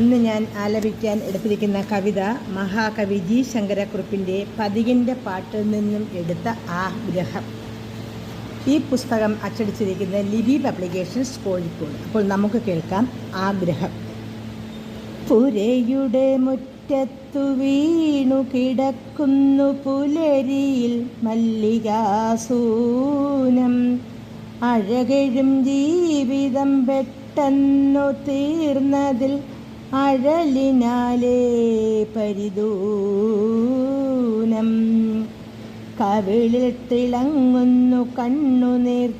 ഇന്ന് ഞാൻ ആലപിക്കാൻ എടുത്തിരിക്കുന്ന കവിത മഹാകവി ജി ശങ്കരക്കുറുപ്പിന്റെ പതികിന്റെ പാട്ടിൽ നിന്നും എടുത്ത ആഗ്രഹം. ഈ പുസ്തകം അച്ചടിച്ചിരിക്കുന്നത് ലിബി പബ്ലിക്കേഷൻസ് കോഴിക്കോട്. അപ്പോൾ നമുക്ക് കേൾക്കാം ആഗ്രഹം. പുരയുടെ മുറ്റത്തു വീണു കിടക്കുന്നു പുലരിയിൽ മല്ലികാസൂനം. അഴകഴും ജീവിതം പെട്ടെന്നു തീർന്നതിൽ അഴലിനാലേ പരിദൂനം. കവിളിൽ തിളങ്ങുന്നു കണ്ണുനീർ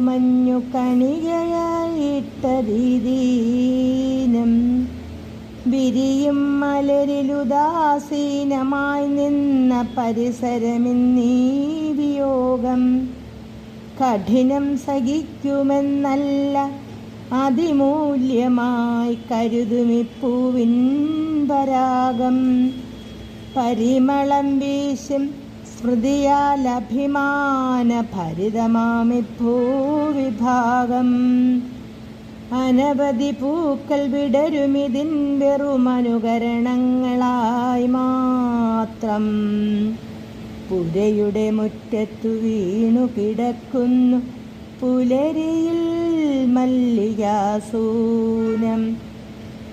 മഞ്ഞു കണികയായിട്ട ദീദീനം വിരിയും മലരിലുദാസീനമായി നിന്ന പരിസരമിന്നീ വിയോഗം. കഠിനം സഹിക്കുമെന്നല്ല അതിമൂല്യമായി കരുതുമിപ്പൂവിൻ പരാഗം. പരിമളം വീശും ഭരിതമാമിഭൂവിഭാഗം അനവധി പൂക്കൾ വിടരുമിതിൻ വെറുമനുകരണങ്ങളായി മാത്രം. പുരയുടെ മുറ്റത്തു വീണു കിടക്കുന്നു പുലരിയിൽ മല്ലികാസൂനം.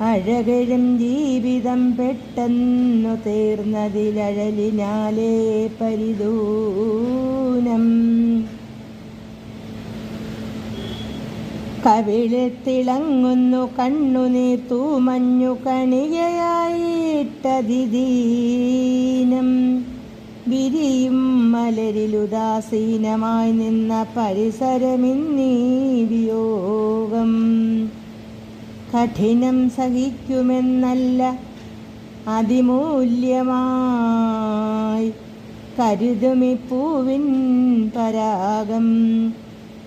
അഴകഴും ജീവിതം പെട്ടെന്നു തീർന്നതിലഴലിനാലേ പരിദൂനം കവിളിൽ തിളങ്ങുന്നു കണ്ണുനീർ തൂമഞ്ഞു കണികയായിട്ടതിദീനം. വിരിയും മലരിലുദാസീനമായി നിന്ന പരിസരമിന്നീ വിയോഗം കഠിനം സഹിക്കുമെന്നല്ല അതിമൂല്യമായി കരുതുമി പൂവിൻ പരാഗം.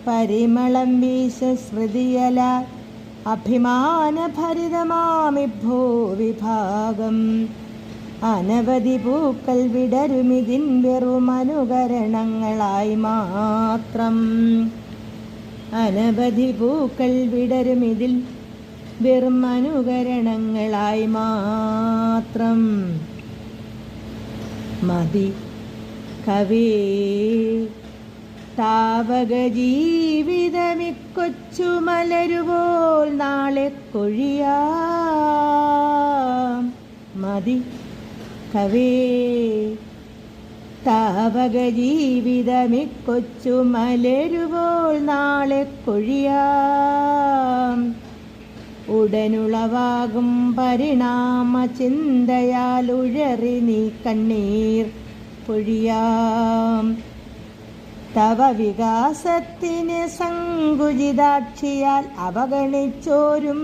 പരിമളം വീശ സ്മൃതിയല അഭിമാനഭരിതമാമി ഭൂവിഭാഗം. അനവധി പൂക്കൾ വിടരുമിതിൻ വെറുമനുകരണങ്ങളായി മാത്രം. അനവധി പൂക്കൾ വിടരുമിതിൽ വെറും അനുകരണങ്ങളായി മാത്രം. മതി കവി താവക ജീവിതമിക്കൊച്ചു മലരുപോൽ നാളെ കൊഴിയാ. മതി കവേ താവക ജീവിതമിക്കൊച്ചു മലരുവോൾ നാളെ കൊഴിയാം. ഉടനുളവാകും പരിണാമ ചിന്തയാൽ ഉഴറി നീ കണ്ണീർ പൊഴിയാം. തവ വികാസത്തിന് സങ്കുചിതാക്ഷിയാൽ അവഗണിച്ചോരും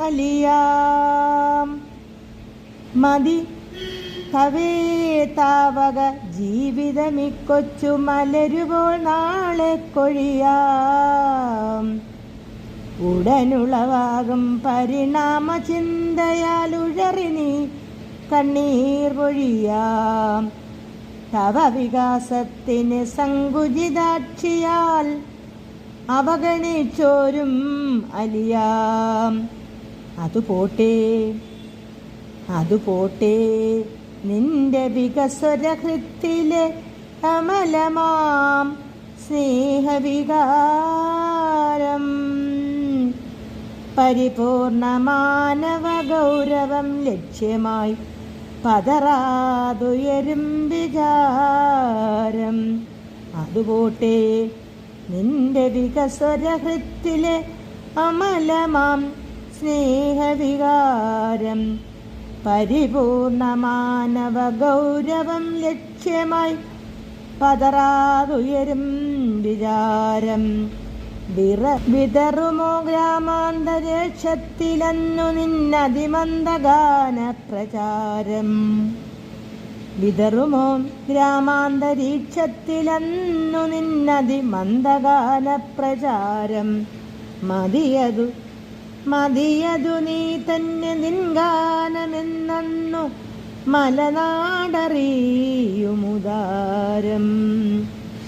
അലിയാം. മതി കവേ താവക ജീവിതമിക്കൊച്ചു മലരുവോ നാളെ കൊഴിയാം. ഉടനുളവാകും പരിണാമ ചിന്തയാൽ ഉഴറിനി കണ്ണീർ പൊഴിയാം തവ വികാസത്തിന് സങ്കുചിതാക്ഷിയാൽ അവഗണിച്ചോരും അലിയാം. അതു പോട്ടെ അതു പോട്ടെ നിന്റെ വികസ്വരഹൃത്തിലെ അമലമാം സ്നേഹവികാരം. പരിപൂർണ മാനവ ഗൗരവം ലക്ഷ്യമായി പതറാതുയരും വിചാരം. അതുപോട്ടെ നിന്റെ വികസ്വരഹൃത്തിലെ അമലമാം സ്നേഹവികാരം. പരിപൂർണ മാനവ ഗൗരവം ലക്ഷ്യമായി പതറാതുയരും വിചാരം. വിറ വിതറുമോ ഗ്രാമാന്തരീക്ഷത്തിലെന്നു നിന്നതിമന്ദഗാന പ്രചാരം വിതറുമോ ഗ്രാമാന്തരീക്ഷത്തിലെന്നു നിന്നതി മന്ദഗാന പ്രചാരം മതിയതു മതിയതു നീ തന്നെ നിൻഗാനമെന്നു മലനാടറിയുമുദാരം.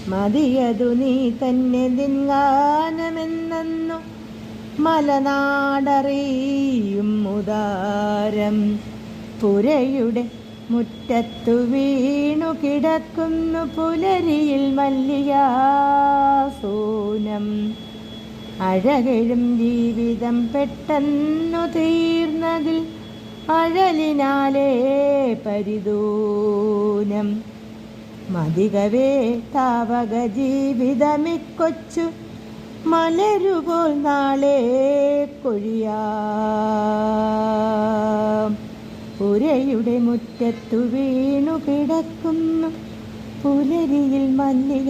മതിയതു നീ തന്നെ നിൻഗാനമെന്നു മലനാടറിയും ഉദാരം പുരയുടെ മുറ്റത്തു വീണു കിടക്കുന്നു പുലരിയിൽ മല്ലികാസൂനം. അഴകഴും ജീവിതം പെട്ടെന്നു തീർന്നതിൽ അഴലിനാലേ പരിദൂനം മതികവേ താവക ജീവിതമിക്കൊച്ചു മലരുപോൽ നാളെ കൊഴിയാം. പുരയുടെ മുറ്റത്തു വീണു കിടക്കുന്നു പുലരിയിൽ മല്ലികാസൂനം.